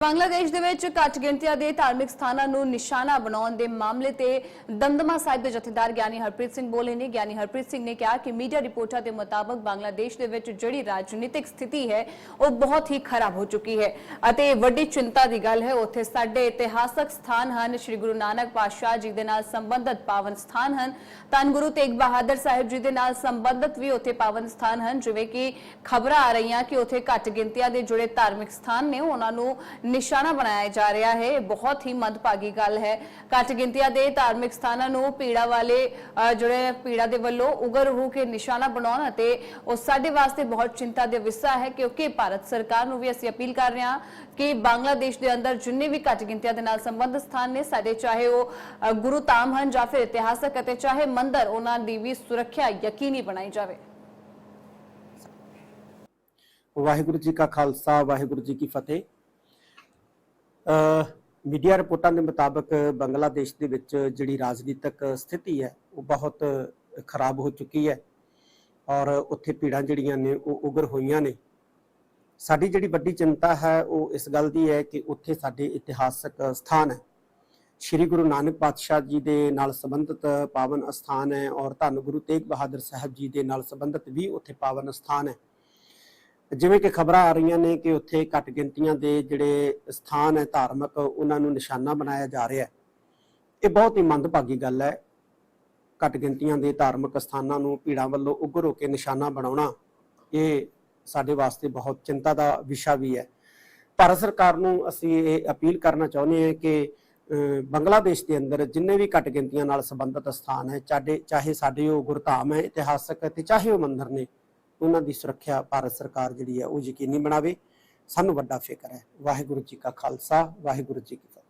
ਬੰਗਲਾਦੇਸ਼ ਦੇ ਵਿੱਚ ਘੱਟ ਗਿਣਤੀਆਂ ਦੇ ਧਾਰਮਿਕ ਸਥਾਨਾਂ ਨੂੰ ਨਿਸ਼ਾਨਾ ਬਣਾਉਣ ਦੇ ਮਾਮਲੇ ਤੇ ਦਮਦਮਾ ਸਾਹਿਬ ਦੇ ਜਥੇਦਾਰ ਗਿਆਨੀ ਹਰਪ੍ਰੀਤ ਸਿੰਘ ਬੋਲੇ ਨੇ। ਗਿਆਨੀ ਹਰਪ੍ਰੀਤ ਸਿੰਘ ਨੇ ਕਿਹਾ ਕਿ ਮੀਡੀਆ ਰਿਪੋਰਟਾਂ ਦੇ ਮੁਤਾਬਕ ਬੰਗਲਾਦੇਸ਼ ਦੇ ਵਿੱਚ ਜਿਹੜੀ ਰਾਜਨੀਤਿਕ ਸਥਿਤੀ ਹੈ, ਉਹ ਬਹੁਤ ਹੀ ਖਰਾਬ ਹੋ ਚੁੱਕੀ ਹੈ ਅਤੇ ਵੱਡੀ ਚਿੰਤਾ ਦੀ ਗੱਲ ਹੈ। ਉੱਥੇ ਸਾਡੇ ਇਤਿਹਾਸਕ ਸਥਾਨ ਹਨ, ਸ੍ਰੀ ਗੁਰੂ ਨਾਨਕ ਪਾਤਸ਼ਾਹ ਜੀ ਦੇ ਨਾਲ ਸੰਬੰਧਿਤ ਪਾਵਨ ਸਥਾਨ ਹਨ, ਧੰਨ ਗੁਰੂ ਤੇਗ ਬਹਾਦਰ ਸਾਹਿਬ ਜੀ ਦੇ ਨਾਲ ਸੰਬੰਧਿਤ ਵੀ ਉੱਥੇ ਪਾਵਨ ਸਥਾਨ ਹਨ। ਜਿਵੇਂ ਕਿ ਖਬਰਾਂ ਆ ਰਹੀਆਂ ਕਿ ਉੱਥੇ ਘੱਟ ਗਿਣਤੀਆਂ ਦੇ ਜਿਹੜੇ ਧਾਰਮਿਕ ਸਥਾਨ ਨੇ, ਉਹਨਾਂ ਨੂੰ ਨਿਸ਼ਾਨਾ ਬਣਾਇਆ ਜਾ ਰਿਹਾ ਹੈ। ਇਹ ਬਹੁਤ ਹੀ ਮੰਦਭਾਗੀ ਗੱਲ ਹੈ। ਘੱਟ ਗਿਣਤੀਆਂ ਦੇ ਧਾਰਮਿਕ ਸਥਾਨਾਂ ਨੂੰ ਪੀੜਾ ਵਾਲੇ ਜਿਹੜੇ ਪੀੜਾ ਦੇ ਵੱਲੋਂ ਉਗਰ ਹੋ ਕੇ ਨਿਸ਼ਾਨਾ ਬਣਾਉਣ ਅਤੇ ਉਹ ਸਾਡੇ ਵਾਸਤੇ ਬਹੁਤ ਚਿੰਤਾ ਦੇ ਵਿਸ਼ਾ ਹੈ ਕਿਉਂਕਿ ਭਾਰਤ ਸਰਕਾਰ ਨੂੰ ਵੀ ਅਸੀਂ ਅਪੀਲ ਕਰ ਰਹੇ ਹਾਂ ਕਿ ਬੰਗਲਾਦੇਸ਼ ਦੇ ਅੰਦਰ ਜਿੰਨੇ ਵੀ ਘੱਟ ਗਿਣਤੀਆਂ ਦੇ ਨਾਲ ਸੰਬੰਧਿਤ ਸਥਾਨ ਨੇ, ਸਾਡੇ ਚਾਹੇ ਉਹ ਗੁਰੂ ਧਾਮ ਹਨ ਜਾਂ ਫਿਰ ਇਤਿਹਾਸਕ ਅਤੇ ਚਾਹੇ ਮੰਦਰ, ਉਹਨਾਂ ਦੀ ਵੀ ਸੁਰੱਖਿਆ ਯਕੀਨੀ ਬਣਾਈ ਜਾਵੇ। ਵਾਹਿਗੁਰੂ ਜੀ ਕਾ ਖਾਲਸਾ, ਵਾਹਿਗੁਰੂ ਜੀ ਕੀ ਫਤਿਹ। ਮੀਡੀਆ ਰਿਪੋਰਟਾਂ ਦੇ ਮੁਤਾਬਕ ਬੰਗਲਾਦੇਸ਼ ਦੇ ਵਿੱਚ ਜਿਹੜੀ ਰਾਜਨੀਤਿਕ ਸਥਿਤੀ ਹੈ, ਉਹ ਬਹੁਤ ਖਰਾਬ ਹੋ ਚੁੱਕੀ ਹੈ ਔਰ ਉੱਥੇ ਭੀੜਾਂ ਜਿਹੜੀਆਂ ਨੇ, ਉਹ ਉਗਰ ਹੋਈਆਂ ਨੇ। ਸਾਡੀ ਜਿਹੜੀ ਵੱਡੀ ਚਿੰਤਾ ਹੈ, ਉਹ ਇਸ ਗੱਲ ਦੀ ਹੈ ਕਿ ਉੱਥੇ ਸਾਡੇ ਇਤਿਹਾਸਕ ਸਥਾਨ ਹੈ। ਸ਼੍ਰੀ ਗੁਰੂ ਨਾਨਕ ਪਾਤਸ਼ਾਹ ਜੀ ਦੇ ਨਾਲ ਸੰਬੰਧਿਤ ਪਾਵਨ ਅਸਥਾਨ ਹੈ ਔਰ ਧੰਨ ਗੁਰੂ ਤੇਗ ਬਹਾਦਰ ਸਾਹਿਬ ਜੀ ਦੇ ਨਾਲ ਸੰਬੰਧਿਤ ਵੀ ਉੱਥੇ ਪਾਵਨ ਅਸਥਾਨ ਹੈ। ਜਿਵੇਂ ਕਿ ਖਬਰਾਂ ਆ ਰਹੀਆਂ ਨੇ ਕਿ ਉੱਥੇ ਘੱਟ ਗਿਣਤੀਆਂ ਦੇ ਜਿਹੜੇ ਸਥਾਨ ਹੈ ਧਾਰਮਿਕ, ਉਹਨਾਂ ਨੂੰ ਨਿਸ਼ਾਨਾ ਬਣਾਇਆ ਜਾ ਰਿਹਾ ਹੈ। ਇਹ ਬਹੁਤ ਹੀ ਮੰਦਭਾਗੀ ਗੱਲ ਹੈ। ਘੱਟ ਗਿਣਤੀਆਂ ਦੇ ਧਾਰਮਿਕ ਸਥਾਨਾਂ ਨੂੰ ਭੀੜਾਂ ਵੱਲੋਂ ਉਗਰ ਹੋ ਕੇ ਨਿਸ਼ਾਨਾ ਬਣਾਉਣਾ, ਇਹ ਸਾਡੇ ਵਾਸਤੇ ਬਹੁਤ ਚਿੰਤਾ ਦਾ ਵਿਸ਼ਾ ਵੀ ਹੈ। ਭਾਰਤ ਸਰਕਾਰ ਨੂੰ ਅਸੀਂ ਇਹ ਅਪੀਲ ਕਰਨਾ ਚਾਹੁੰਦੇ ਹਾਂ ਕਿ ਬੰਗਲਾਦੇਸ਼ ਦੇ ਅੰਦਰ ਜਿੰਨੇ ਵੀ ਘੱਟ ਗਿਣਤੀਆਂ ਨਾਲ ਸੰਬੰਧਿਤ ਸਥਾਨ ਹੈ, ਚਾਹੇ ਚਾਹੇ ਸਾਡੇ ਉਹ ਗੁਰਧਾਮ ਹੈ ਇਤਿਹਾਸਕ ਤੇ ਚਾਹੇ ਉਹ ਮੰਦਿਰ ਨੇ ਉਹਨਾਂ ਦੀ ਸੁਰੱਖਿਆ ਭਾਰਤ ਸਰਕਾਰ ਜਿਹੜੀ ਹੈ ਉਹ ਯਕੀਨੀ ਬਣਾਵੇ। ਸਾਨੂੰ ਵੱਡਾ ਫਿਕਰ ਹੈ। ਵਾਹਿਗੁਰੂ ਜੀ ਕਾ ਖਾਲਸਾ, ਵਾਹਿਗੁਰੂ ਜੀ ਕੀ ਫਤਿਹ।